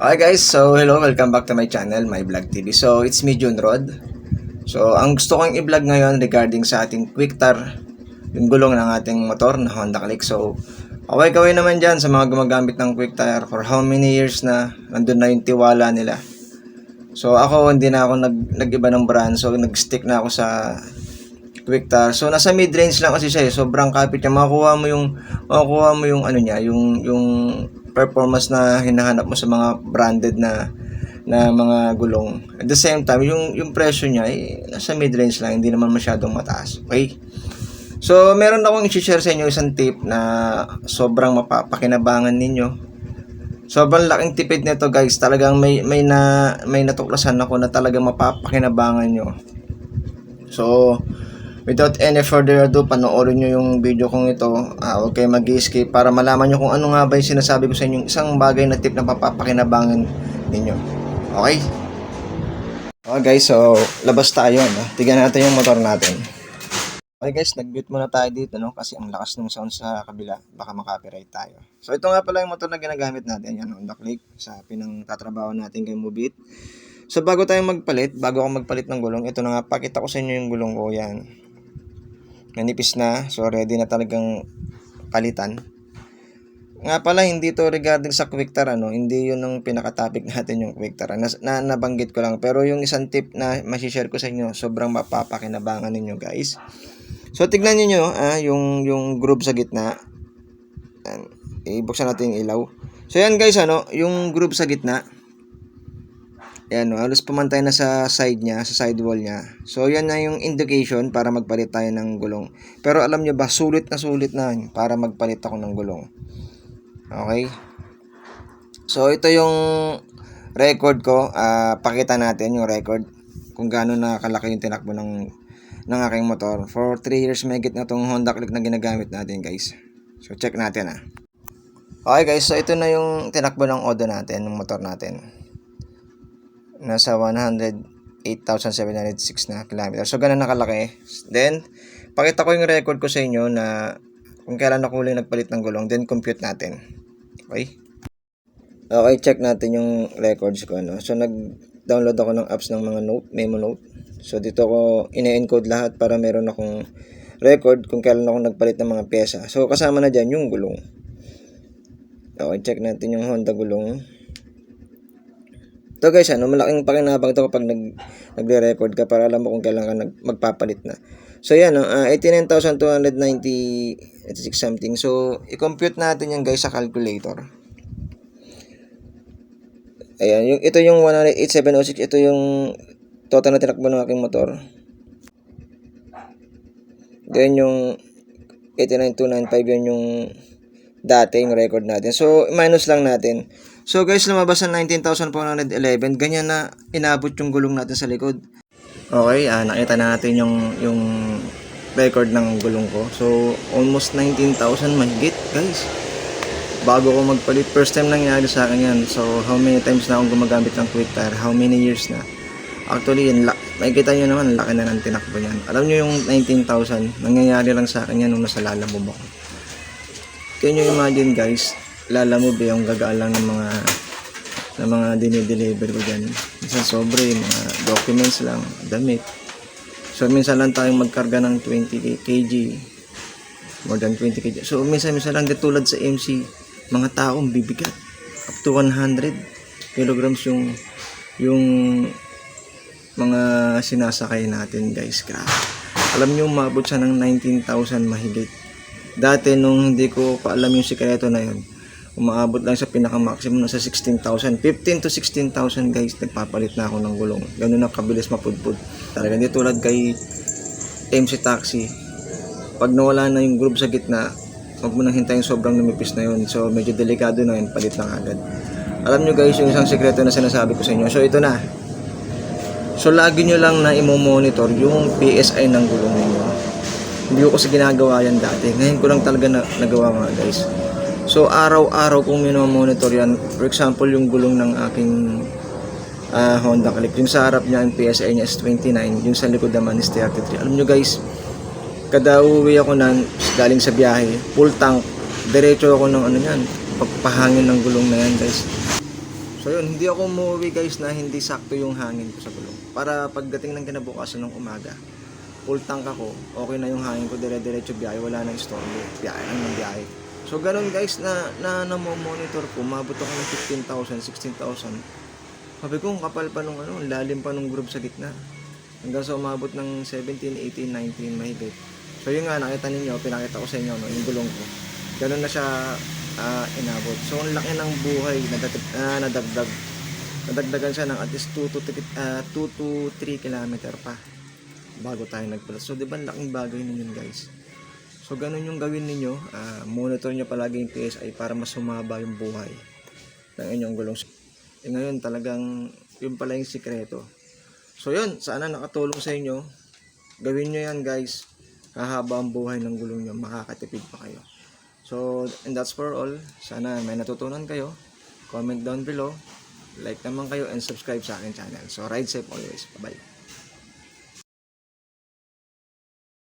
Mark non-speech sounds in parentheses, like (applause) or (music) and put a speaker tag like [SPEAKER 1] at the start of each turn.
[SPEAKER 1] Okay guys, so hello, welcome back to my channel, My Vlog TV. So it's me, Jun Rod. So ang gusto kong i-vlog ngayon regarding sa ating quick tar, yung gulong ng ating motor na Honda Click. So away kaway naman dyan sa mga gumagamit ng quick tire for how many years na nandun na yung tiwala nila. So ako hindi na ako nag, nag-iba ng brand, so nag-stick na ako sa quick tar. So nasa mid-range lang kasi siya eh. Sobrang kapit niya. Makukuha mo yung makukuha mo yung ano niya, yung yung performance na hinahanap mo sa mga branded na na mga gulong. At the same time, yung yung presyo niya eh, nasa mid-range lang, hindi naman masyadong mataas. Okay? So, meron akong i-share sa inyo isang tip na sobrang mapapakinabangan ninyo. Sobrang laking tipid nito, guys. Talagang may may na may natuklasan ako na talagang mapapakinabangan nyo. So, without any further ado, panoorin nyo yung video kong ito. Ah, huwag kayo mag-skip para malaman nyo kung ano nga ba yung sinasabi ko sa inyo. Isang bagay na tip na papapakinabangan ninyo. Okay? Okay guys, so labas tayo. No? Tignan natin yung motor natin. Okay guys, nag-mute muna tayo dito no kasi ang lakas ng sound sa kabila, baka makapiright tayo. So ito nga pala yung motor na ginagamit natin, yan Honda Click sa pinangtatrabaho natin kay Mubit. So bago tayo magpalit, bago ako magpalit ng gulong, ito na nga pakita ko sa inyo yung gulong ko yan. Nanipis na, so ready na talagang palitan. Nga pala, hindi to regarding sa quick tar, ano, hindi yun ang pinaka-topic (laughs) natin yung quick tar. Na, na, nabanggit ko lang, pero yung isang tip na masishare ko sa inyo, sobrang mapapakinabangan ninyo guys. So tignan niyo ah, yung yung groove sa gitna. Yan. Ibuksan natin yung ilaw. So yan guys, ano, yung groove sa gitna. Yan, no, halos pumantay na sa side niya, sa side wall niya. So yan na yung indication para magpalit tayo ng gulong. Pero alam niyo ba, sulit na sulit na para magpalit ako ng gulong. Okay? So ito yung record ko. Ah, pakita natin yung record kung gaano na kalaki yung tinakbo ng ng aking motor. For 3 years may na tong Honda Click na ginagamit natin guys. So check natin ah. Okay guys, so ito na yung tinakbo ng Odo natin, ng motor natin. Nasa 108,706 na kilometer. So ganun nakalaki. Then, pakita ko yung record ko sa inyo na kung kailan ako ulit nagpalit ng gulong, then compute natin. Okay? Okay, check natin yung records ko. Ano? So, nag-download ako ng apps ng mga note, memo note. So, dito ko ine-encode lahat para meron akong record kung kailan ako nagpalit ng mga pyesa. So, kasama na dyan yung gulong. Okay, check natin yung Honda gulong. Ito guys, ano, malaking pakinabang to kapag nag, nagre-record ka para alam mo kung kailan ka nag, magpapalit na. So, yan, no, uh, 89,290 86 something. So, i-compute natin yan guys sa calculator. Ayan, yung, ito yung 18706, ito yung total na tinakbo ng aking motor. Then yung 89295 yun yung dati yung record natin. So, minus lang natin. So, guys, lumabas ang 19,411. Ganyan na inabot yung gulong natin sa likod. Okay, ah, nakita na natin yung, yung record ng gulong ko. So, almost 19,000 mahigit, guys. Bago ko magpalit, first time nangyari sa akin yan. So, how many times na akong gumagamit ng quick tire? How many years na? Actually, la- makikita nyo naman, laki na ng tinakbo yan. Alam nyo yung 19,000, nangyayari lang sa akin yan nung nasa lalamove ako. Can you imagine guys, lalamove yung gagaan ng mga ng mga dinideliver ko dyan. Minsan sobre, mga documents lang, damit. So, minsan lang tayong magkarga ng 20 kg. More than 20 kg. So, minsan, minsan lang tulad sa MC, mga taong bibigat. Up to 100 kilograms yung yung mga sinasakay natin guys. Grabe. Alam nyo, umabot siya ng 19,000 mahigit. Dati nung hindi ko pa alam yung sikreto na yun, umaabot lang sa pinaka-maximum na sa 16,000. 15 to 16,000 guys, nagpapalit na ako ng gulong. Ganun na kabilis mapudpud. Talaga hindi tulad kay MC Taxi. Pag nawala na yung group sa gitna, huwag mo nang hintayin sobrang lumipis na yun. So medyo delikado na yun, palit na agad. Alam nyo guys, yung isang sikreto na sinasabi ko sa inyo. So ito na. So lagi nyo lang na imo-monitor yung PSI ng gulong ninyo. Hindi ko kasi ginagawa yan dati. Ngayon ko lang talaga na, nagawa mga guys. So araw-araw kong monitor yan. For example, yung gulong ng aking ah, Honda Click. Yung sa harap niya, yung PSI niya is 29. Yung sa likod naman is 33. Alam nyo guys, kada uwi ako nan galing sa biyahe, full tank, diretso ako ng ano yan, pagpahangin ng gulong na yan guys. So yun, hindi ako umuwi guys na hindi sakto yung hangin ko sa gulong. Para pagdating ng kinabukasan ng umaga, full tank ako, okay na yung hangin ko, dire-diretso biyahe, wala nang istorbo, biyahe lang ng biyahe. So ganun guys, na, na, na monitor ko, mabot ako ng 15,000, 16,000. Sabi ko, ang kapal pa nung ano, lalim pa nung group sa gitna. Hanggang sa umabot ng 17, 18, 19, mahigit. So yun nga, nakita ninyo, pinakita ko sa inyo, no, yung gulong ko. Ganun na siya ah, inabot. So ang laki ng buhay na dadag- ah, nadagdag. Nadagdagan siya ng at least 2 to 3, ah, 2 to 3 kilometer pa bago tayo nagpalas. So, di ba, laking bagay nun yun, guys. So, ganun yung gawin ninyo. Ah, monitor nyo palagi yung PSI para mas sumaba yung buhay ng inyong gulong. Eh, ngayon, talagang, yun pala yung sikreto. So, yun, sana nakatulong sa inyo. Gawin nyo yan, guys. Hahaba ang buhay ng gulong nyo. Makakatipid pa kayo. So, and that's for all. Sana may natutunan kayo. Comment down below. Like naman kayo and subscribe sa akin channel. So, ride safe always. Bye-bye.